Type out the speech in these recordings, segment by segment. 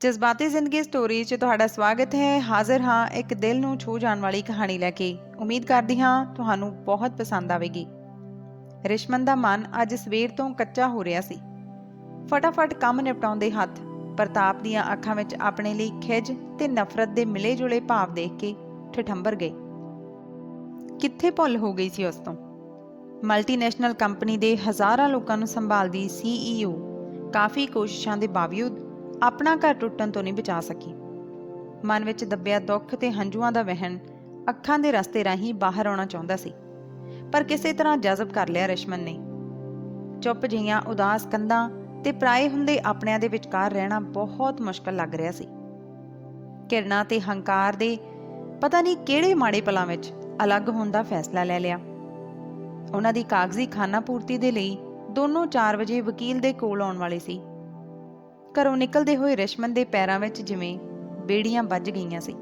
ਜਜ਼ਬਾਤੀ ਜ਼ਿੰਦਗੀ ਸਟੋਰੀ 'ਚ ਤੁਹਾਡਾ ਸਵਾਗਤ ਹੈ। ਹਾਜ਼ਰ ਹਾਂ ਇੱਕ ਦਿਲ ਨੂੰ ਛੂ ਜਾਣ ਵਾਲੀ ਕਹਾਣੀ ਲੈ ਕੇ। ਉਮੀਦ ਕਰਦੀ ਹਾਂ ਤੁਹਾਨੂੰ ਬਹੁਤ ਪਸੰਦ ਆਵੇਗੀ। ਰਿਸ਼ਮਨ ਦਾ ਮਨ ਅੱਜ ਸਵੇਰ ਤੋਂ ਕੱਚਾ ਹੋ ਰਿਹਾ ਸੀ। ਫਟਾਫਟ ਕੰਮ ਨਿਪਟਾਉਂਦੇ ਹੱਥ ਪ੍ਰਤਾਪ ਦੀਆਂ ਅੱਖਾਂ ਵਿੱਚ ਆਪਣੇ ਲਈ ਖਿਜ ਤੇ ਨਫ਼ਰਤ ਦੇ ਮਿਲੇ-ਜੁਲੇ ਭਾਵ ਦੇਖ ਕੇ ਠਠੰਬਰ ਗਏ। ਕਿੱਥੇ ਭੁੱਲ ਹੋ ਗਈ ਸੀ ਉਸ ਤੋਂ? ਮਲਟੀਨੈਸ਼ਨਲ ਕੰਪਨੀ ਦੇ ਹਜ਼ਾਰਾਂ ਲੋਕਾਂ ਨੂੰ ਸੰਭਾਲਦੀ ਸੀਈਓ ਕਾਫੀ ਕੋਸ਼ਿਸ਼ਾਂ ਦੇ ਬਾਵਜੂਦ ਆਪਣਾ ਘਰ ਟੁੱਟਣ ਤੋਂ ਨਹੀਂ ਬਚਾ ਸਕੀ। ਮਨ ਵਿੱਚ ਦੱਬਿਆ ਦੁੱਖ ਤੇ ਹੰਝੂਆਂ ਦਾ ਵਹਿਣ ਅੱਖਾਂ ਦੇ ਰਸਤੇ ਰਾਹੀਂ ਬਾਹਰ ਆਉਣਾ ਚਾਹੁੰਦਾ ਸੀ। ਪਰ ਕਿਸੇ ਤਰ੍ਹਾਂ ਜਜ਼ਬ ਕਰ ਲਿਆ ਰਿਸ਼ਮਨ ਨੇ। ਚੁੱਪ ਜਿਹੀਆਂ ਉਦਾਸ ਕੰਧਾਂ ਤੇ ਪਰਾਏ ਹੁੰਦੇ ਆਪਣਿਆਂ ਦੇ ਵਿਚਕਾਰ ਰਹਿਣਾ ਬਹੁਤ ਮੁਸ਼ਕਲ ਲੱਗ ਰਿਹਾ ਸੀ। ਕਿਰਨਾ ਤੇ ਹੰਕਾਰ ਦੇ ਪਤਾ ਨਹੀਂ ਕਿਹੜੇ ਮਾੜੇ ਪਲਾਂ ਵਿੱਚ ਅਲੱਗ ਹੋਣ ਦਾ ਫੈਸਲਾ ਲੈ ਲਿਆ। ਉਹਨਾਂ ਦੀ ਕਾਗਜ਼ੀ ਖਾਨਾ ਪੂਰਤੀ ਦੇ ਲਈ ਦੋਨੋਂ 4 ਵਜੇ ਵਕੀਲ ਦੇ ਕੋਲ ਆਉਣ ਵਾਲੇ ਸੀ। ਘਰੋਂ ਨਿਕਲਦੇ ਹੋਏ ਰਿਸ਼ਮਨ ਦੇ ਪੈਰਾਂ ਵਿੱਚ ਜਿਵੇਂ ਬੇੜੀਆਂ ਵੱਜ ਗਈਆਂ ਸੀ।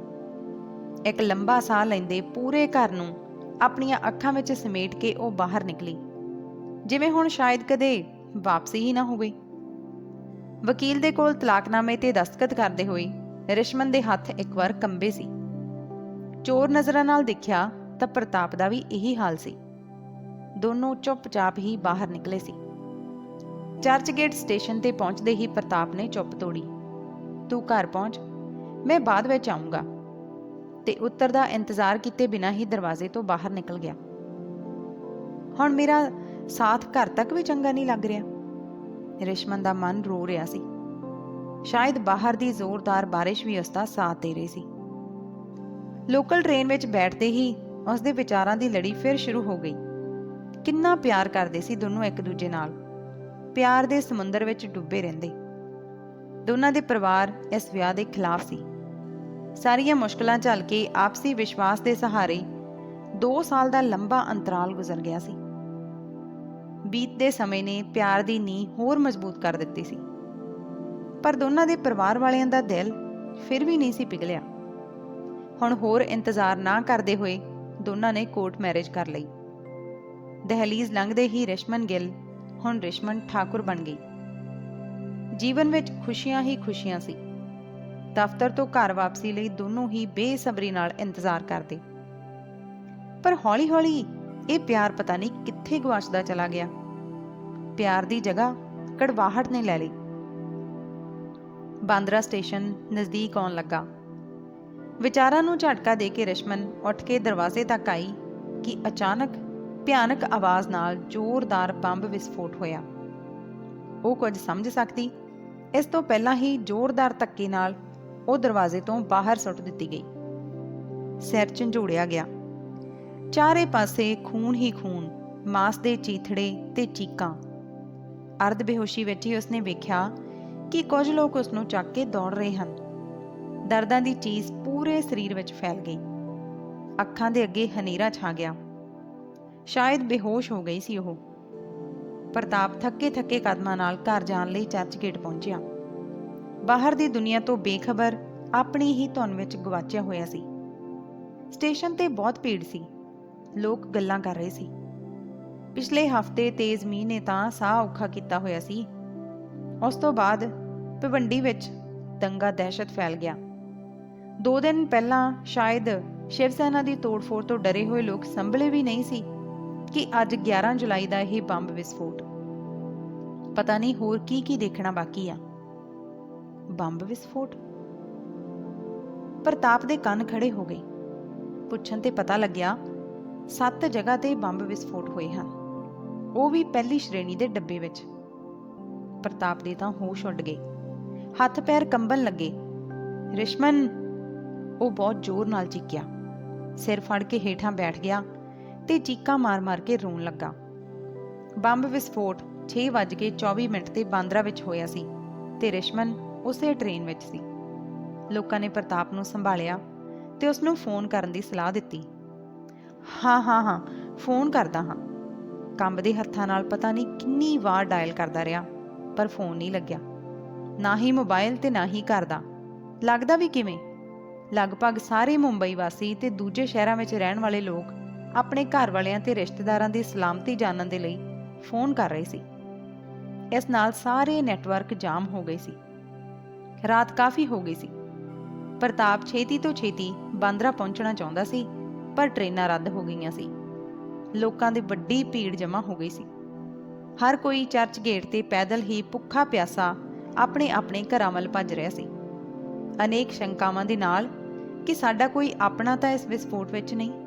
ਇੱਕ ਲੰਬਾ ਸਾਹ ਲੈਂਦੇ ਪੂਰੇ ਘਰ ਨੂੰ ਆਪਣੀਆਂ ਅੱਖਾਂ ਵਿੱਚ ਸਮੇਟ ਕੇ ਉਹ ਬਾਹਰ ਨਿਕਲੀ। ਜਿਵੇਂ ਹੁਣ ਸ਼ਾਇਦ ਕਦੇ ਵਾਪਸੀ ਹੀ ਨਾ ਹੋਵੇ। ਵਕੀਲ ਦੇ ਕੋਲ ਤਲਾਕਨਾਮੇ ਤੇ ਦਸਤਖਤ ਕਰਦੇ ਹੋਏ ਰਿਸ਼ਮਨ ਦੇ ਹੱਥ ਇੱਕ ਵਾਰ ਕੰਬੇ ਸੀ। ਚੋਰ ਨਜ਼ਰਾਂ ਨਾਲ ਦੇਖਿਆ ਤਾਂ ਪ੍ਰਤਾਪ ਦਾ ਵੀ ਇਹੀ ਹਾਲ ਸੀ। ਦੋਨੋਂ ਚੁੱਪਚਾਪ ਹੀ ਬਾਹਰ ਨਿਕਲੇ ਸੀ। ਚਰਚ ਗੇਟ ਸਟੇਸ਼ਨ ਤੇ ਪਹੁੰਚਦੇ ਹੀ ਪ੍ਰਤਾਪ ਨੇ ਚੁੱਪ ਤੋੜੀ। ਤੂੰ ਘਰ ਪਹੁੰਚ, ਮੈਂ ਬਾਅਦ ਵਿੱਚ ਆਉਂਗਾ ਤੇ ਉੱਤਰ ਦਾ ਇੰਤਜ਼ਾਰ ਕੀਤੇ ਬਿਨਾਂ ਹੀ ਦਰਵਾਜ਼ੇ ਤੋਂ ਬਾਹਰ ਨਿਕਲ ਗਿਆ। ਹੁਣ ਮੇਰਾ ਸਾਥ ਘਰ ਤੱਕ ਵੀ ਚੰਗਾ ਨਹੀਂ ਲੱਗ ਰਿਹਾ। ਰਿਸ਼ਮਨ ਦਾ ਮਨ ਰੋ ਰਿਹਾ ਸੀ। ਸ਼ਾਇਦ ਬਾਹਰ ਦੀ ਜ਼ੋਰਦਾਰ ਬਾਰਿਸ਼ ਵੀ ਉਸ ਦਾ ਸਾਥ ਦੇ ਰਹੀ ਸੀ। ਲੋਕਲ ਟ੍ਰੇਨ ਵਿੱਚ ਬੈਠਦੇ ਹੀ ਉਸ ਦੇ ਵਿਚਾਰਾਂ ਦੀ ਲੜੀ ਫਿਰ ਸ਼ੁਰੂ ਹੋ ਗਈ। ਕਿੰਨਾ ਪਿਆਰ ਕਰਦੇ ਸੀ ਦੋਨੋਂ ਇੱਕ ਦੂਜੇ ਨਾਲ। ਪਿਆਰ ਦੇ ਸਮੁੰਦਰ ਵਿੱਚ ਡੁੱਬੇ ਰਹਿੰਦੇ। ਦੋਨਾਂ ਦੇ ਪਰਿਵਾਰ ਇਸ ਵਿਆਹ ਦੇ ਖਿਲਾਫ ਸੀ। ਸਾਰੀਆਂ ਮੁਸ਼ਕਲਾਂ ਝੱਲ ਕੇ ਆਪਸੀ ਵਿਸ਼ਵਾਸ ਦੇ ਸਹਾਰੇ 2 ਸਾਲ ਦਾ ਲੰਬਾ ਅੰਤਰਾਲ ਗੁਜ਼ਰ ਗਿਆ ਸੀ। ਬੀਤਦੇ ਸਮੇਂ ਨੇ ਪਿਆਰ ਦੀ ਨੀਂਹ ਹੋਰ ਮਜ਼ਬੂਤ ਕਰ ਦਿੱਤੀ ਸੀ। ਪਰ ਦੋਨਾਂ ਦੇ ਪਰਿਵਾਰ ਵਾਲਿਆਂ ਦਾ ਦਿਲ ਫਿਰ ਵੀ ਨਹੀਂ ਸੀ ਪਿਘਲਿਆ। ਹੁਣ ਹੋਰ ਇੰਤਜ਼ਾਰ ਨਾ ਕਰਦੇ ਹੋਏ ਦੋਨਾਂ ਨੇ ਕੋਰਟ ਮੈਰਿਜ ਕਰ ਲਈ। ਦਹਲੀਜ਼ ਲੰਘਦੇ ਹੀ ਰਸ਼ਮਨ ਗਿੱਲ ਹੁਣ ਰਿਸ਼ਮਨ ਠਾਕੁਰ ਬਣ ਗਈ। ਜੀਵਨ ਵਿੱਚ ਖੁਸ਼ੀਆਂ ਹੀ ਖੁਸ਼ੀਆਂ ਸੀ। ਦਫ਼ਤਰ ਤੋਂ ਘਰ ਵਾਪਸੀ ਲਈ ਦੋਨੋਂ ਹੀ ਬੇਸਬਰੀ ਨਾਲ ਇੰਤਜ਼ਾਰ ਕਰਦੇ। ਪਰ ਹੌਲੀ-ਹੌਲੀ ਇਹ ਪਿਆਰ ਪਤਾ ਨਹੀਂ ਕਿੱਥੇ ਗਵਾਚਦਾ ਚਲਾ ਗਿਆ। ਪਿਆਰ ਦੀ ਜਗ੍ਹਾ ਕੜਵਾਹਟ ਨੇ ਲੈ ਲਈ। ਬਾਂਦਰਾ ਸਟੇਸ਼ਨ ਨਜ਼ਦੀਕ ਆਉਣ ਲੱਗਾ। ਵਿਚਾਰਾਂ ਨੂੰ ਝਟਕਾ ਦੇ ਕੇ ਰਿਸ਼ਮਨ ਉੱਠ ਕੇ ਦਰਵਾਜ਼ੇ ਤੱਕ ਆਈ ਕਿ ਅਚਾਨਕ ਭਿਆਨਕ ਆਵਾਜ਼ ਨਾਲ ਜ਼ੋਰਦਾਰ ਬੰਬ ਵਿਸਫੋਟ ਹੋਇਆ। ਉਹ ਕੁਝ ਸਮਝ ਸਕਦੀ। ਇਸ ਤੋਂ ਪਹਿਲਾਂ ਹੀ ਜ਼ੋਰਦਾਰ ਧੱਕੇ ਨਾਲ ਉਹ ਦਰਵਾਜ਼ੇ ਤੋਂ ਬਾਹਰ ਸੁੱਟ ਦਿੱਤੀ ਗਈ। ਸਿਰ ਝੰਜੋੜਿਆ ਗਿਆ। ਚਾਰੇ ਪਾਸੇ ਖੂਨ ਹੀ ਖੂਨ, ਮਾਸ ਦੇ ਚੀਥੜੇ ਤੇ ਚੀਕਾਂ। ਅਰਧ ਬੇਹੋਸ਼ੀ ਵਿੱਚ ਹੀ ਉਸਨੇ ਵੇਖਿਆ ਕਿ ਕੁਝ ਲੋਕ ਉਸ ਨੂੰ ਚੱਕ ਕੇ ਦੌੜ ਰਹੇ ਹਨ। ਦਰਦਾਂ ਦੀ ਚੀਜ਼ ਪੂਰੇ ਸਰੀਰ ਵਿੱਚ ਫੈਲ ਗਈ। ਅੱਖਾਂ ਦੇ ਅੱਗੇ ਹਨੇਰਾ ਛਾ ਗਿਆ। ਸ਼ਾਇਦ ਬੇਹੋਸ਼ ਹੋ ਗਈ ਸੀ ਉਹ। ਪ੍ਰਤਾਪ ਥੱਕੇ ਥੱਕੇ ਕਦਮਾਂ ਨਾਲ ਘਰ ਜਾਣ ਲਈ ਚਰਚ ਗੇਟ ਪਹੁੰਚਿਆ। ਬਾਹਰ ਦੀ ਦੁਨੀਆ ਤੋਂ ਬੇਖਬਰ ਆਪਣੀ ਹੀ ਧੁਨ ਵਿੱਚ ਗਵਾਚਿਆ ਹੋਇਆ ਸੀ। ਸਟੇਸ਼ਨ ਤੇ ਬਹੁਤ ਭੀੜ ਸੀ। ਲੋਕ ਗੱਲਾਂ ਕਰ ਰਹੇ ਸੀ। ਪਿਛਲੇ ਹਫ਼ਤੇ ਤੇਜ਼ ਮੀਂਹ ਨੇ ਤਾਂ ਸਾਹ ਔਖਾ ਕੀਤਾ ਹੋਇਆ ਸੀ। ਉਸ ਤੋਂ ਬਾਅਦ ਭਿਵੰਡੀ ਵਿੱਚ ਦੰਗਾ ਦਹਿਸ਼ਤ ਫੈਲ ਗਿਆ। ਦੋ ਦਿਨ ਪਹਿਲਾਂ ਸ਼ਾਇਦ ਸ਼ਿਵ ਸੈਨਾ ਦੀ ਤੋੜਫੋੜ ਤੋਂ ਡਰੇ ਹੋਏ ਲੋਕ ਸੰਭਲੇ ਵੀ ਨਹੀਂ ਸੀ। ਕਿ ਅੱਜ 11 ਜੁਲਾਈ ਦਾ ਇਹ ਬੰਬ ਵਿਸਫੋਟ। ਪਤਾ ਨਹੀਂ ਹੋਰ ਕੀ ਕੀ ਦੇਖਣਾ ਬਾਕੀ ਆ। ਬੰਬ ਵਿਸਫੋਟ? ਪ੍ਰਤਾਪ ਦੇ ਕੰਨ ਖੜੇ ਹੋ ਗਏ। ਪੁੱਛਣ ਤੇ ਪਤਾ ਲੱਗਿਆ, ਸੱਤ ਜਗ੍ਹਾ ਤੇ ਬੰਬ ਵਿਸਫੋਟ ਹੋਏ ਹਨ। ਉਹ ਵੀ ਪਹਿਲੀ ਸ਼੍ਰੇਣੀ ਦੇ ਡੱਬੇ ਵਿੱਚ। ਪ੍ਰਤਾਪ ਦੇ ਤਾਂ ਹੋਸ਼ ਉੱਡ ਗਏ। ਹੱਥ ਪੈਰ ਕੰਬਣ ਲੱਗੇ। ਰਿਸ਼ਮਨ, ਉਹ ਬਹੁਤ ਜ਼ੋਰ ਨਾਲ ਚੀਕਿਆ। ਸਿਰ ਫੜ ਕੇ ਹੇਠਾਂ ਬੈਠ ਗਿਆ। ਤੇ ਚੀਕਾਂ ਮਾਰ-ਮਾਰ ਕੇ ਰੋਣ ਲੱਗਾ। ਬੰਬ ਵਿਸਫੋਟ 6:24 ਮਿੰਟ ਤੇ ਬਾਂਦਰਾ ਵਿੱਚ ਹੋਇਆ ਸੀ ਤੇ ਰਿਸ਼ਮਨ ਉਸੇ ਟ੍ਰੇਨ ਵਿੱਚ ਸੀ। ਲੋਕਾਂ ਨੇ ਪ੍ਰਤਾਪ ਨੂੰ ਸੰਭਾਲਿਆ ਤੇ ਉਸ ਨੂੰ ਫੋਨ ਕਰਨ ਦੀ ਸਲਾਹ ਦਿੱਤੀ। ਹਾਂ ਹਾਂ ਹਾਂ, ਫੋਨ ਕਰਦਾ ਹਾਂ। ਕੰਬਦੇ ਹੱਥਾਂ ਨਾਲ ਪਤਾ ਨਹੀਂ ਕਿੰਨੀ ਵਾਰ ਡਾਇਲ ਕਰਦਾ ਰਿਹਾ, ਪਰ ਫੋਨ ਨਹੀਂ ਲੱਗਿਆ। ਨਾ ਹੀ ਮੋਬਾਈਲ ਤੇ ਨਾ ਹੀ ਘਰ ਦਾ। ਲੱਗਦਾ ਵੀ ਕਿਵੇਂ? ਲਗਭਗ ਸਾਰੇ ਮੁੰਬਈ ਵਾਸੀ ਤੇ ਦੂਜੇ ਸ਼ਹਿਰਾਂ ਵਿੱਚ ਰਹਿਣ ਵਾਲੇ ਲੋਕ ਆਪਣੇ ਘਰ ਵਾਲਿਆਂ ਤੇ ਰਿਸ਼ਤੇਦਾਰਾਂ ਦੀ ਸਲਾਮਤੀ ਜਾਣਨ ਦੇ ਲਈ ਫੋਨ ਕਰ ਰਹੇ ਸੀ। ਇਸ ਨਾਲ ਸਾਰੇ ਨੈਟਵਰਕ ਜਾਮ ਹੋ ਗਏ ਸੀ। ਰਾਤ ਕਾਫੀ ਹੋ ਗਈ ਸੀ। ਪ੍ਰਤਾਪ ਛੇਤੀ ਤੋਂ ਛੇਤੀ ਬਾਂਦਰਾ ਪਹੁੰਚਣਾ ਚਾਹੁੰਦਾ ਸੀ, ਪਰ ਟ੍ਰੇਨਾਂ ਰੱਦ ਹੋ ਗਈਆਂ ਸੀ। ਲੋਕਾਂ ਦੀ ਵੱਡੀ ਭੀੜ ਜਮ੍ਹਾਂ ਹੋ ਗਈ ਸੀ। ਹਰ ਕੋਈ ਚਰਚ ਗੇਟ ਤੇ ਪੈਦਲ ਹੀ ਭੁੱਖਾ ਪਿਆਸਾ ਆਪਣੇ ਆਪਣੇ ਘਰਾਂ ਵੱਲ ਭੱਜ ਰਿਹਾ ਸੀ। ਅਨੇਕ ਸ਼ੰਕਾਵਾਂ ਦੇ ਨਾਲ ਕਿ ਸਾਡਾ ਕੋਈ ਆਪਣਾ ਤਾਂ ਇਸ ਵਿਸਫੋਟ ਵਿੱਚ ਨਹੀਂ।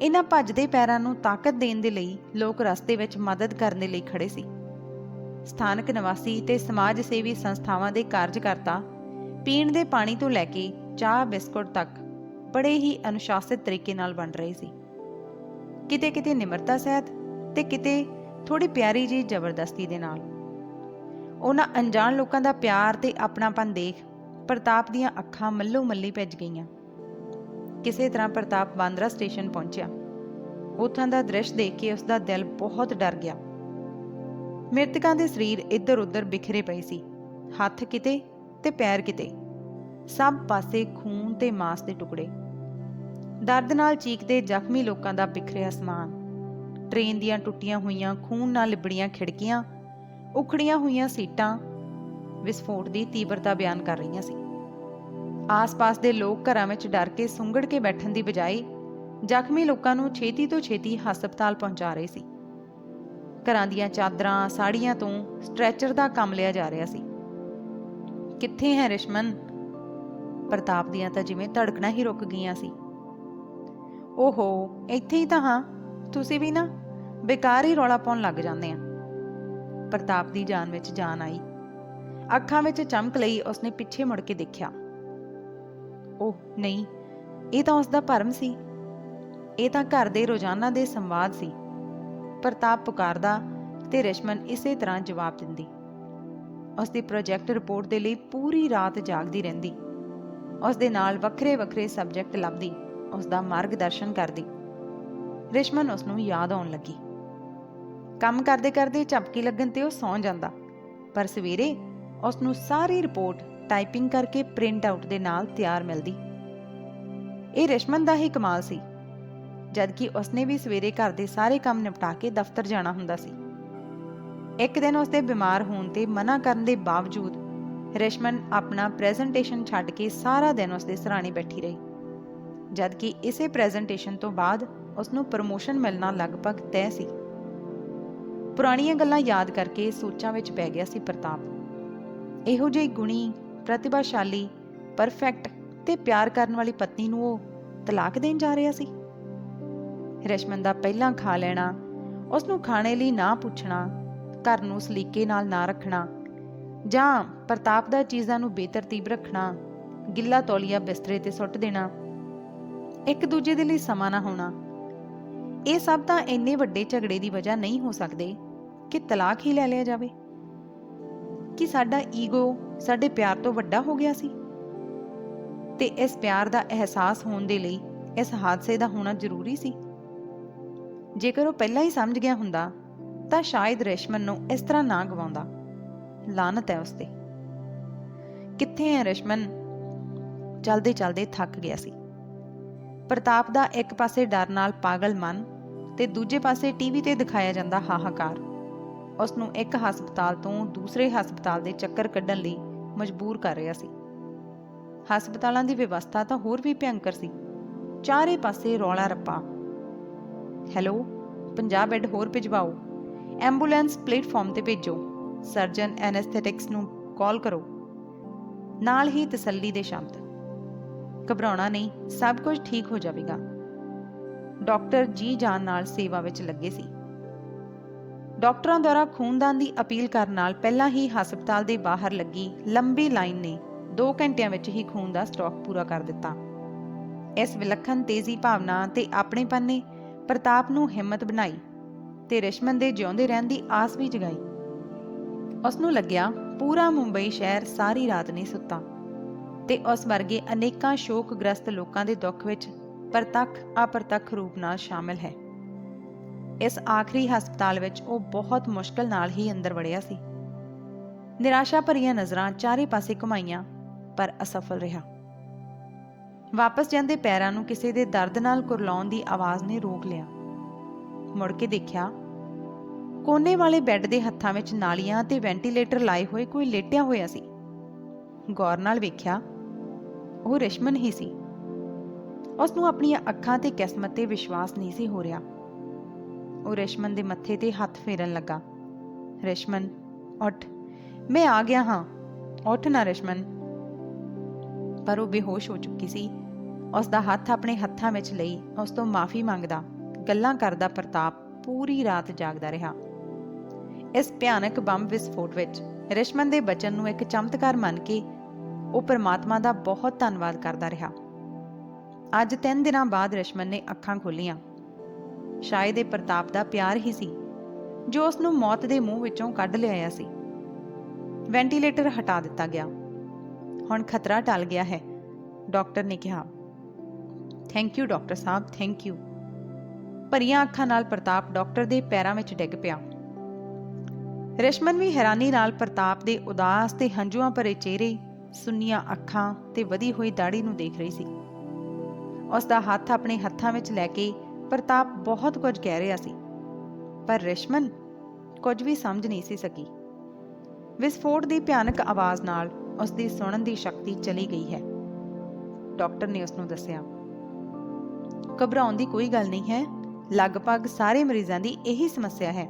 ਇਹਨਾਂ ਭੱਜਦੇ ਪੈਰਾਂ ਨੂੰ ਤਾਕਤ ਦੇਣ ਦੇ ਲਈ ਲੋਕ ਰਸਤੇ ਵਿੱਚ ਮਦਦ ਕਰਨ ਦੇ ਲਈ ਖੜੇ ਸੀ। ਸਥਾਨਕ ਨਿਵਾਸੀ ਤੇ ਸਮਾਜ ਸੇਵੀ ਸੰਸਥਾਵਾਂ ਦੇ ਕਾਰਜਕਰਤਾ ਪੀਣ ਦੇ ਪਾਣੀ ਤੋਂ ਲੈ ਕੇ ਚਾਹ, ਬਿਸਕੁਟ ਤੱਕ ਬੜੇ ਹੀ ਅਨੁਸ਼ਾਸਿਤ ਤਰੀਕੇ ਨਾਲ ਵੰਡ ਰਹੇ ਸੀ। ਕਿਤੇ ਕਿਤੇ ਨਿਮਰਤਾ ਸਹਿਤ ਤੇ ਕਿਤੇ ਥੋੜੀ ਪਿਆਰੀ ਜੀ ਜ਼ਬਰਦਸਤੀ ਦੇ ਨਾਲ। ਉਹਨਾਂ ਅਣਜਾਣ ਲੋਕਾਂ ਦਾ ਪਿਆਰ ਤੇ ਆਪਣਾਪਨ ਦੇਖ ਪ੍ਰਤਾਪ ਦੀਆਂ ਅੱਖਾਂ ਮੱਲੋ ਮੱਲੀ ਭਿੱਜ ਗਈਆਂ। ਕਿਸੇ ਤਰ੍ਹਾਂ ਪ੍ਰਤਾਪ ਬਾਂਦਰਾ ਸਟੇਸ਼ਨ ਪਹੁੰਚਿਆ। ਉੱਥੋਂ ਦਾ ਦ੍ਰਿਸ਼ ਦੇਖ ਕੇ ਉਸ ਦਾ ਦਿਲ ਬਹੁਤ ਡਰ ਗਿਆ। ਮ੍ਰਿਤਕਾਂ ਦੇ ਸਰੀਰ ਇੱਧਰ-ਉੱਧਰ ਬਿਖਰੇ ਪਏ ਸੀ। ਹੱਥ ਕਿਤੇ ਤੇ ਪੈਰ ਕਿਤੇ। ਸਭ ਪਾਸੇ ਖੂਨ ਤੇ ਮਾਸ ਦੇ ਟੁਕੜੇ। ਦਰਦ ਨਾਲ ਚੀਕਦੇ ਜ਼ਖਮੀ ਲੋਕਾਂ ਦਾ ਬਿਖਰਿਆ ਸਮਾਨ। ਟ੍ਰੇਨ ਦੀਆਂ ਟੁੱਟੀਆਂ ਹੋਈਆਂ ਖੂਨ ਨਾਲ ਲਿਬੜੀਆਂ ਖਿੜਕੀਆਂ, ਉਖੜੀਆਂ ਹੋਈਆਂ ਸੀਟਾਂ ਵਿਸਫੋਟ ਦੀ ਤੀਬਰਤਾ ਬਿਆਨ ਕਰ ਰਹੀਆਂ ਸੀ। ਆਸ-ਪਾਸ ਦੇ ਲੋਕ ਘਰਾਂ ਵਿੱਚ ਡਰ ਕੇ ਸੁੰਗੜ ਕੇ ਬੈਠਣ ਦੀ ਬਜਾਏ ਜ਼ਖਮੀ ਲੋਕਾਂ ਨੂੰ ਛੇਤੀ ਤੋਂ ਛੇਤੀ ਹਸਪਤਾਲ ਪਹੁੰਚਾ ਰਹੇ ਸੀ। ਘਰਾਂ ਦੀਆਂ ਚਾਦਰਾਂ, ਸਾੜੀਆਂ ਤੋਂ ਸਟ੍ਰੈਚਰ ਦਾ ਕੰਮ ਲਿਆ ਜਾ ਰਿਹਾ ਸੀ। ਕਿੱਥੇ ਹੈ ਰਿਸ਼ਮਨ? ਪ੍ਰਤਾਪ ਦੀਆਂ ਤਾਂ ਜਿਵੇਂ ਧੜਕਣਾ ਹੀ ਰੁਕ ਗਈਆਂ ਸੀ। ਓਹੋ, ਇੱਥੇ ਹੀ ਤਾਂ ਹਾਂ। ਤੁਸੀਂ ਵੀ ਨਾ ਬੇਕਾਰ ਹੀ ਰੌਲਾ ਪਾਉਣ ਲੱਗ ਜਾਂਦੇ ਆ। ਪ੍ਰਤਾਪ ਦੀ ਜਾਨ ਵਿੱਚ ਜਾਨ ਆਈ। ਅੱਖਾਂ ਵਿੱਚ ਚਮਕ ਲਈ ਉਸਨੇ ਪਿੱਛੇ ਮੁੜ ਕੇ ਦੇਖਿਆ। ਉਹ ਨਹੀਂ, ਇਹ ਤਾਂ ਉਸ ਦਾ ਭਰਮ ਸੀ। ਇਹ ਤਾਂ ਘਰ ਦੇ ਰੋਜ਼ਾਨਾ ਦੇ ਸੰਵਾਦ ਸੀ। ਪ੍ਰਤਾਪ ਪੁਕਾਰਦਾ ਤੇ ਰਿਸ਼ਮਨ ਇਸੇ ਤਰ੍ਹਾਂ ਜਵਾਬ ਦਿੰਦੀ। ਉਸ ਦੀ ਪ੍ਰੋਜੈਕਟ ਰਿਪੋਰਟ ਦੇ ਲਈ ਪੂਰੀ ਰਾਤ ਜਾਗਦੀ ਰਹਿੰਦੀ। ਉਸ ਦੇ ਨਾਲ ਵੱਖਰੇ ਵੱਖਰੇ ਸਬਜੈਕਟ ਲੱਭਦੀ ਉਸ ਦਾ ਮਾਰਗਦਰਸ਼ਨ ਕਰਦੀ। ਰਿਸ਼ਮਨ ਉਸ ਨੂੰ ਯਾਦ ਆਉਣ ਲੱਗੀ। ਕੰਮ ਕਰਦੇ ਕਰਦੇ ਝਪਕੀ ਲੱਗਣ ਤੇ ਉਹ ਸੌਂ ਜਾਂਦਾ। ਪਰ ਸਵੇਰੇ ਉਸ ਨੂੰ ਸਾਰੀ ਰਿਪੋਰਟ ਟਾਈਪਿੰਗ ਕਰਕੇ ਪ੍ਰਿੰਟ ਆਊਟ ਦੇ ਨਾਲ ਤਿਆਰ ਮਿਲਦੀ। ਇਹ ਰਸ਼ਮਨ ਦਾ ਹੀ ਕਮਾਲ ਸੀ, ਜਦਕਿ ਉਸਨੇ ਵੀ ਸਵੇਰੇ ਘਰ ਦੇ ਸਾਰੇ ਕੰਮ ਨਿਪਟਾ ਕੇ ਦਫ਼ਤਰ ਜਾਣਾ ਹੁੰਦਾ ਸੀ। ਇੱਕ ਦਿਨ ਉਸਦੇ ਬਿਮਾਰ ਹੋਣ ਤੇ ਮਨਾ ਕਰਨ ਦੇ ਬਾਵਜੂਦ ਰਿਸ਼ਮਨ ਆਪਣਾ ਪ੍ਰੈਜੈਂਟੇਸ਼ਨ ਛੱਡ ਕੇ ਸਾਰਾ ਦਿਨ ਉਸਦੇ ਸਰਾਣੇ ਬੈਠੀ ਰਹੀ, ਜਦਕਿ ਇਸੇ ਪ੍ਰੈਜੈਂਟੇਸ਼ਨ ਤੋਂ ਬਾਅਦ ਉਸ ਨੂੰ ਪ੍ਰਮੋਸ਼ਨ ਮਿਲਣਾ ਲਗਭਗ ਤੈਅ ਸੀ। ਪੁਰਾਣੀਆਂ ਗੱਲਾਂ ਯਾਦ ਕਰਕੇ ਸੋਚਾਂ ਵਿੱਚ ਪੈ ਗਿਆ ਸੀ ਪ੍ਰਤਾਪ। ਇਹੋ ਜਿਹੀ ਗੁਣੀ ਪ੍ਰਤਿਭਾਸ਼ਾਲੀ ਪਰਫੈਕਟ ਤੇ ਪਿਆਰ ਕਰਨ ਵਾਲੀ ਪਤਨੀ ਨੂੰ ਉਹ ਤਲਾਕ ਦੇਣ ਜਾ ਰਿਹਾ ਸੀ। ਰਸ਼ਮਨ ਦਾ ਪਹਿਲਾਂ ਖਾ ਲੈਣਾ ਉਸ ਨੂੰ ਖਾਣੇ ਲਈ ਨਾ ਪੁੱਛਣਾ, ਘਰ ਨੂੰ ਸਲੀਕੇ ਨਾਲ ਨਾ ਰੱਖਣਾ ਜਾਂ ਪ੍ਰਤਾਪ ਦਾ ਚੀਜ਼ਾਂ ਨੂੰ ਬੇਤਰਤੀਬ ਰੱਖਣਾ, ਗਿੱਲਾ ਤੌਲੀਆ ਬਿਸਤਰੇ ਤੇ ਸੁੱਟ ਦੇਣਾ, ਇੱਕ ਦੂਜੇ ਦੇ ਲਈ ਸਮਾਂ ਨਾ ਹੋਣਾ। ਇਹ ਸਭ ਤਾਂ ਇੰਨੇ ਵੱਡੇ ਝਗੜੇ ਦੀ ਵਜ੍ਹਾ ਨਹੀਂ ਹੋ ਸਕਦੇ ਕਿ ਤਲਾਕ ਹੀ ਲੈ ਲਿਆ ਜਾਵੇ। ਕਿ ਸਾਡਾ ਈਗੋ ਸਾਡੇ ਪਿਆਰ ਤੋਂ ਵੱਡਾ ਹੋ ਗਿਆ ਸੀ। ਤੇ ਇਸ ਪਿਆਰ ਦਾ ਅਹਿਸਾਸ ਹੋਣ ਦੇ ਲਈ ਇਸ ਹਾਦਸੇ ਦਾ ਹੋਣਾ ਜ਼ਰੂਰੀ ਸੀ। ਜੇਕਰ ਉਹ ਪਹਿਲਾਂ ਹੀ ਸਮਝ ਗਿਆ ਹੁੰਦਾ, ਤਾਂ ਸ਼ਾਇਦ ਰਸ਼ਮਨ ਨੂੰ ਇਸ ਤਰ੍ਹਾਂ ਨਾ ਗਵਾਉਂਦਾ। ਲਾਨਤ ਹੈ ਉਸ ਤੇ ਕਿੱਥੇ ਹੈ ਰਸ਼ਮਨ? ਚਲਦੇ ਚਲਦੇ ਥੱਕ ਗਿਆ ਸੀ। ਪ੍ਰਤਾਪ ਦਾ ਇੱਕ ਪਾਸੇ ਡਰ ਨਾਲ ਪਾਗਲ ਮਨ ਤੇ ਦੂਜੇ ਪਾਸੇ ਟੀਵੀ ਤੇ ਦਿਖਾਇਆ ਜਾਂਦਾ ਹਾਹਾਕਾਰ। ਉਸ ਨੂੰ ਇੱਕ ਹਸਪਤਾਲ ਤੋਂ ਦੂਸਰੇ ਹਸਪਤਾਲ ਦੇ ਚੱਕਰ ਕੱਢਣ ਲਈ ਮਜਬੂਰ ਕਰ ਰਿਹਾ ਸੀ। ਹਸਪਤਾਲਾਂ ਦੀ ਵਿਵਸਥਾ ਤਾਂ ਹੋਰ ਵੀ ਭਿਅੰਕਰ ਸੀ। ਚਾਰੇ ਪਾਸੇ ਰੌਲਾ ਰੱਪਾ। ਹੈਲੋ 50 ਬੈੱਡ ਹੋਰ ਭਿਜਵਾਓ। ਐਂਬੂਲੈਂਸ ਪਲੇਟਫਾਰਮ ਤੇ ਭੇਜੋ। ਸਰਜਨ ਐਨੈਸਥੈਟਿਕਸ ਨੂੰ ਕਾਲ ਕਰੋ। ਨਾਲ ਹੀ ਤਸੱਲੀ ਦੇ ਸ਼ਬਦ। ਘਬਰਾਉਣਾ ਨਹੀਂ, ਸਭ ਕੁਝ ਠੀਕ ਹੋ ਜਾਵੇਗਾ। ਡਾਕਟਰ ਜੀ ਜਾਨ ਨਾਲ ਸੇਵਾ ਵਿੱਚ ਲੱਗੇ ਸੀ। ਡਾਕਟਰਾਂ ਦੁਆਰਾ ਖੂਨਦਾਨ ਦੀ ਅਪੀਲ ਕਰਨ ਨਾਲ ਪਹਿਲਾਂ ਹੀ ਹਸਪਤਾਲ ਦੇ ਬਾਹਰ ਲੱਗੀ ਲੰਬੀ ਲਾਈਨ ਨੇ 2 ਘੰਟਿਆਂ ਵਿੱਚ ਹੀ ਖੂਨ ਦਾ ਸਟਾਕ ਪੂਰਾ ਕਰ ਦਿੱਤਾ। ਇਸ ਵਿਲੱਖਣ ਤੇਜ਼ੀ ਭਾਵਨਾ ਤੇ ਆਪਣੇਪਨ ਨੇ ਪ੍ਰਤਾਪ ਨੂੰ ਹਿੰਮਤ ਬਣਾਈ ਤੇ ਰਿਸ਼ਮਨ ਦੇ ਜਿਉਂਦੇ ਰਹਿਣ ਦੀ ਆਸ ਵੀ ਜਗਾਈ। ਉਸ ਨੂੰ ਲੱਗਿਆ ਪੂਰਾ ਮੁੰਬਈ ਸ਼ਹਿਰ ਸਾਰੀ ਰਾਤ ਨਹੀਂ ਸੁੱਤਾ ਤੇ ਉਸ ਵਰਗੇ ਅਨੇਕਾਂ ਸ਼ੋਕਗ੍ਰਸਤ ਲੋਕਾਂ ਦੇ ਦੁੱਖ ਵਿੱਚ ਪ੍ਰਤੱਖ ਅਪਰਤੱਖ ਰੂਪ ਨਾਲ ਸ਼ਾਮਿਲ ਹੈ। ਇਸ ਆਖਰੀ ਹਸਪਤਾਲ ਵਿੱਚ ਉਹ ਬਹੁਤ ਮੁਸ਼ਕਲ ਨਾਲ ਹੀ ਅੰਦਰ ਵੜਿਆ ਸੀ। ਨਿਰਾਸ਼ਾ ਭਰੀਆਂ ਨਜ਼ਰਾਂ ਚਾਰੇ ਪਾਸੇ ਘੁਮਾਈਆਂ, ਪਰ ਅਸਫਲ ਰਿਹਾ। ਵਾਪਸ ਜਾਂਦੇ ਪੈਰਾਂ ਨੂੰ ਕਿਸੇ ਦੇ ਦਰਦ ਨਾਲ ਕੁਰਲਾਉਣ ਦੀ ਆਵਾਜ਼ ਨੇ ਰੋਕ ਲਿਆ। ਮੁੜ ਕੇ ਦੇਖਿਆ, ਕੋਨੇ ਵਾਲੇ ਬੈੱਡ ਦੇ ਹੱਥਾਂ ਵਿੱਚ ਨਾਲੀਆਂ ਤੇ ਵੈਂਟੀਲੇਟਰ ਲਾਏ ਹੋਏ ਕੋਈ ਲੇਟਿਆ ਹੋਇਆ ਸੀ। ਗੌਰ ਨਾਲ ਵੇਖਿਆ, ਉਹ ਰਿਸ਼ਮਨ ਹੀ ਸੀ। ਉਸ ਨੂੰ ਆਪਣੀਆਂ ਅੱਖਾਂ ਤੇ ਕਿਸਮਤ ਤੇ ਵਿਸ਼ਵਾਸ ਨਹੀਂ ਸੀ ਹੋ ਰਿਹਾ। ਉਹ ਰਸ਼ਮਨ ਦੇ ਮੱਥੇ ਤੇ ਹੱਥ ਫੇਰਨ ਲੱਗਾ। ਰਸ਼ਮਨ, ਉੱਠ। ਮੈਂ ਆ ਗਿਆ ਹਾਂ। ਉੱਠ ਨਾ ਰਸ਼ਮਨ। ਪਰ ਉਹ ਬੇਹੋਸ਼ ਹੋ ਚੁੱਕੀ ਸੀ। ਉਸ ਦਾ ਹੱਥ ਆਪਣੇ ਹੱਥਾਂ ਵਿੱਚ ਲਈ, ਉਸ ਤੋਂ ਮਾਫੀ ਮੰਗਦਾ, ਗੱਲਾਂ ਕਰਦਾ ਪ੍ਰਤਾਪ, ਪੂਰੀ ਰਾਤ ਜਾਗਦਾ ਰਿਹਾ। ਇਸ ਭਿਆਨਕ ਬੰਬ ਵਿਸਫੋਟ ਵਿੱਚ ਰਿਸ਼ਮਨ ਦੇ ਬਚਨ ਨੂੰ ਇੱਕ ਚਮਤਕਾਰ ਮੰਨ ਕੇ ਉਹ ਪਰਮਾਤਮਾ ਦਾ ਬਹੁਤ ਧੰਨਵਾਦ ਕਰਦਾ ਰਿਹਾ। ਅੱਜ 3 ਦਿਨਾਂ ਬਾਅਦ ਰਿਸ਼ਮਨ ਨੇ ਅੱਖਾਂ ਖੋਲੀਆਂ ਸ਼ਾਇਦ ਇਹ ਪ੍ਰਤਾਪ ਦਾ ਪਿਆਰ ਹੀ ਸੀ, ਜੋ ਉਸ ਨੂੰ ਮੌਤ ਦੇ ਮੂੰਹ ਵਿੱਚੋਂ ਕੱਢ ਲਿਆਇਆ ਸੀ। ਵੈਂਟੀਲੇਟਰ ਹਟਾ ਦਿੱਤਾ ਗਿਆ। ਹੁਣ ਖਤਰਾ ਟਲ ਗਿਆ ਹੈ, ਡਾਕਟਰ ਨੇ ਕਿਹਾ। Thank you doctor Sahib thank you ਭਰੀਆਂ ਅੱਖਾਂ ਨਾਲ ਪ੍ਰਤਾਪ ਡਾਕਟਰ ਦੇ ਪੈਰਾਂ ਵਿੱਚ ਡਿੱਗ ਪਿਆ। ਰਸ਼ਮਨ ਵੀ ਹੈਰਾਨੀ ਨਾਲ ਪ੍ਰਤਾਪ ਦੇ ਉਦਾਸ ਤੇ ਹੰਝੂਆਂ ਭਰੇ ਚਿਹਰੇ, ਸੁੰਨੀਆਂ ਅੱਖਾਂ ਤੇ ਵਧੀ ਹੋਈ ਦਾੜੀ ਨੂੰ ਦੇਖ ਰਹੀ ਸੀ। ਉਸ ਦਾ ਹੱਥ ਆਪਣੇ ਹੱਥਾਂ ਵਿੱਚ ਲੈ ਕੇ ਪ੍ਰਤਾਪ ਬਹੁਤ ਕੁਝ ਕਹਿ ਰਿਹਾ ਸੀ। ਪਰ ਰਿਸ਼ਮਨ ਕੁਝ ਵੀ ਸਮਝ ਨਹੀਂ ਸੀ ਸਕੀ। ਵਿਸਫੋਟ ਦੀ ਭਿਆਨਕ ਆਵਾਜ਼ ਨਾਲ ਉਸ ਦੀ ਸੁਣਨ ਦੀ ਸ਼ਕਤੀ ਚਲੀ ਗਈ ਹੈ। ਡਾਕਟਰ ਨੇ ਉਸ ਨੂੰ ਦੱਸਿਆ, ਘਬਰਾਉਣ ਦੀ ਕੋਈ ਗੱਲ ਨਹੀਂ ਹੈ। ਲਗਭਗ ਸਾਰੇ ਮਰੀਜ਼ਾਂ ਦੀ ਇਹੀ ਸਮੱਸਿਆ ਹੈ।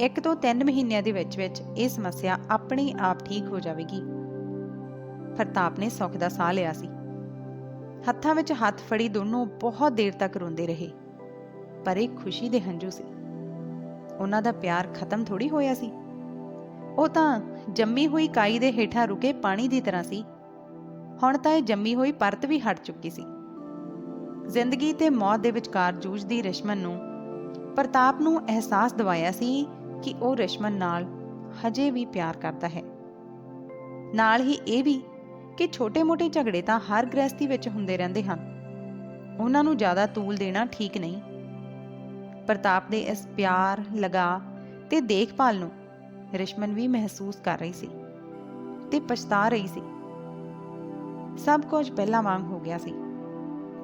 ਇੱਕ ਤੋਂ 3 ਮਹੀਨਿਆਂ ਦੇ ਵਿੱਚ ਵਿੱਚ ਇਹ ਸਮੱਸਿਆ ਆਪਣੇ ਆਪ ਠੀਕ ਹੋ ਜਾਵੇਗੀ। ਪ੍ਰਤਾਪ ਨੇ ਸੁੱਖ ਦਾ ਸਾਹ ਲਿਆ ਸੀ। ਹੱਥਾਂ ਵਿੱਚ ਹੱਥ ਫੜੀ ਦੋਨੋਂ ਬਹੁਤ ਦੇਰ ਤੱਕ ਰੋਂਦੇ ਰਹੇ। ਪਰ ਇਹ ਖੁਸ਼ੀ ਦੇ ਹੰਝੂ ਸੀ। ਉਹਨਾਂ ਦਾ ਪਿਆਰ ਖਤਮ ਥੋੜੀ ਹੋਇਆ ਸੀ। ਉਹ ਤਾਂ ਜੰਮੀ ਹੋਈ ਕਾਈ ਦੇ ਹੇਠਾਂ ਰੁਕੇ ਪਾਣੀ ਦੀ ਤਰ੍ਹਾਂ ਸੀ। ਹੁਣ ਤਾਂ ਇਹ ਜੰਮੀ ਹੋਈ ਪਰਤ ਵੀ ਹਟ ਚੁੱਕੀ ਸੀ। ਜ਼ਿੰਦਗੀ ਤੇ ਮੌਤ ਦੇ ਵਿਚਕਾਰ ਜੂਝਦੀ ਰਿਸ਼ਮਨ ਨੂੰ ਪ੍ਰਤਾਪ ਨੂੰ ਅਹਿਸਾਸ ਦਿਵਾਇਆ ਸੀ ਕਿ ਉਹ ਰਿਸ਼ਮਨ ਨਾਲ ਹਜੇ ਵੀ ਪਿਆਰ ਕਰਦਾ ਹੈ। ਨਾਲ ਹੀ ਇਹ ਵੀ ਕਿ ਛੋਟੇ-ਮੋਟੇ ਝਗੜੇ ਤਾਂ ਹਰ ਗ੍ਰਸਤੀ ਵਿੱਚ ਹੁੰਦੇ ਰਹਿੰਦੇ ਹਨ। ਉਹਨਾਂ ਨੂੰ ਜ਼ਿਆਦਾ ਤੂਲ ਦੇਣਾ ਠੀਕ ਨਹੀਂ। ਪ੍ਰਤਾਪ ਦੇ ਇਸ ਪਿਆਰ ਲਗਾ ਤੇ ਦੇਖਭਾਲ ਨੂੰ ਰਿਸ਼ਮਨ ਵੀ ਮਹਿਸੂਸ ਕਰ ਰਹੀ ਸੀ ਤੇ ਪਛਤਾ ਰਹੀ ਸੀ। ਸਭ ਕੁਝ ਪਹਿਲਾਂ ਵਾਂਗ ਹੋ ਗਿਆ ਸੀ।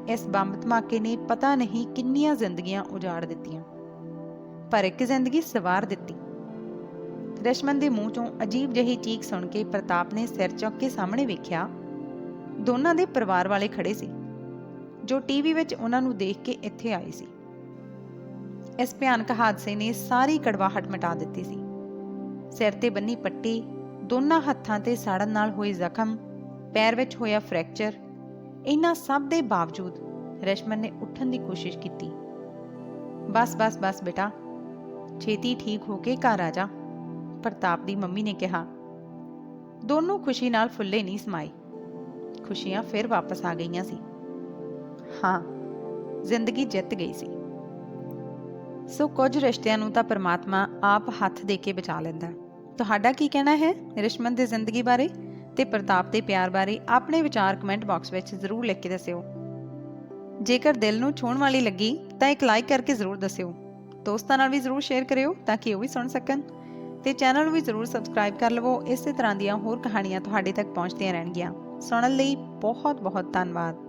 ਇਸ ਬੰਬ ਧਮਾਕੇ ਨੇ ਪਤਾ ਨਹੀਂ ਕਿੰਨੀਆਂ ਜ਼ਿੰਦਗੀਆਂ ਉਜਾੜ ਦਿੱਤੀਆਂ, ਪਰ ਇੱਕ ਜ਼ਿੰਦਗੀ ਸਵਾਰ ਦਿੱਤੀ। ਰਸ਼ਮਨ ਦੇ ਮੂੰਹ ਚੋਂ ਅਜੀਬ ਜਿਹੀ ਚੀਕ ਸੁਣ ਕੇ ਪ੍ਰਤਾਪ ਨੇ ਸਿਰ ਚੁੱਕ ਕੇ ਸਾਹਮਣੇ ਵੇਖਿਆ, ਦੋਨਾਂ ਦੇ ਪਰਿਵਾਰ ਵਾਲੇ ਖੜੇ ਸੀ, ਜੋ ਟੀਵੀ ਵਿੱਚ ਉਹਨਾਂ ਨੂੰ ਦੇਖ ਕੇ ਇੱਥੇ ਆਏ ਸੀ। ਇਸ ਭਿਆਨਕ ਹਾਦਸੇ ਨੇ ਸਾਰੀ ਕੜਵਾਹਟ ਮਿਟਾ ਦਿੱਤੀ ਸੀ। ਸਿਰ ਤੇ ਬੰਨੀ ਪੱਟੀ, ਦੋਨਾਂ ਹੱਥਾਂ ਤੇ ਸਾੜਨ ਨਾਲ ਹੋਏ ਜ਼ਖਮ, ਪੈਰ ਵਿੱਚ ਹੋਇਆ ਫ੍ਰੈਕਚਰ, ਇਹਨਾਂ ਸਭ ਦੇ ਬਾਵਜੂਦ ਰਸ਼ਮਨ ਨੇ ਉੱਠਣ ਦੀ ਕੋਸ਼ਿਸ਼ ਕੀਤੀ। ਬਸ ਬਸ ਬਸ ਬੇਟਾ, ਛੇਤੀ ਠੀਕ ਹੋ ਕੇ ਘਰ ਆ ਜਾ, ਪ੍ਰਤਾਪ ਦੀ ਮੰਮੀ ਨੇ ਕਿਹਾ। ਦੋਨੋਂ ਖੁਸ਼ੀ ਨਾਲ ਫੁੱਲੇ ਨਹੀਂ ਸਮਾਏ। ਖੁਸ਼ੀਆਂ ਫਿਰ ਵਾਪਸ ਆ ਗਈਆਂ ਸੀ। ਹਾਂ, ਜ਼ਿੰਦਗੀ ਜਿੱਤ ਗਈ ਸੀ। ਸੋ ਕੁਝ ਰਿਸ਼ਤਿਆਂ ਨੂੰ ਤਾਂ ਪਰਮਾਤਮਾ ਆਪ ਹੱਥ ਦੇ ਕੇ ਬਚਾ ਲੈਂਦਾ ਤੁਹਾਡਾ ਕੀ ਕਹਿਣਾ ਹੈ ਰਿਸ਼ਮਨ ਦੀ ਜ਼ਿੰਦਗੀ ਬਾਰੇ ਤੇ ਪ੍ਰਤਾਪ ਦੇ ਪਿਆਰ ਬਾਰੇ ਆਪਣੇ ਵਿਚਾਰ ਕਮੈਂਟ ਬਾਕਸ ਵਿੱਚ ਜ਼ਰੂਰ ਲਿਖ ਕੇ ਦੱਸਿਓ। ਜੇਕਰ ਦਿਲ ਨੂੰ ਛੂਹਣ ਵਾਲੀ ਲੱਗੀ ਤਾਂ ਇੱਕ ਲਾਈਕ ਕਰਕੇ ਜ਼ਰੂਰ ਦੱਸਿਓ। ਦੋਸਤਾਂ ਨਾਲ ਵੀ ਜ਼ਰੂਰ ਸ਼ੇਅਰ ਕਰਿਓ ਤਾਂ ਕਿ ਉਹ ਵੀ ਸੁਣ ਸਕਣ। ਤੇ ਚੈਨਲ ਨੂੰ ਵੀ ਜ਼ਰੂਰ ਸਬਸਕ੍ਰਾਈਬ ਕਰ ਲਵੋ। ਇਸੇ ਤਰ੍ਹਾਂ ਦੀਆਂ ਹੋਰ ਕਹਾਣੀਆਂ ਤੁਹਾਡੇ ਤੱਕ ਪਹੁੰਚਦੀਆਂ ਰਹਿਣਗੀਆਂ। ਸੁਣਨ ਲਈ ਬਹੁਤ ਬਹੁਤ ਧੰਨਵਾਦ।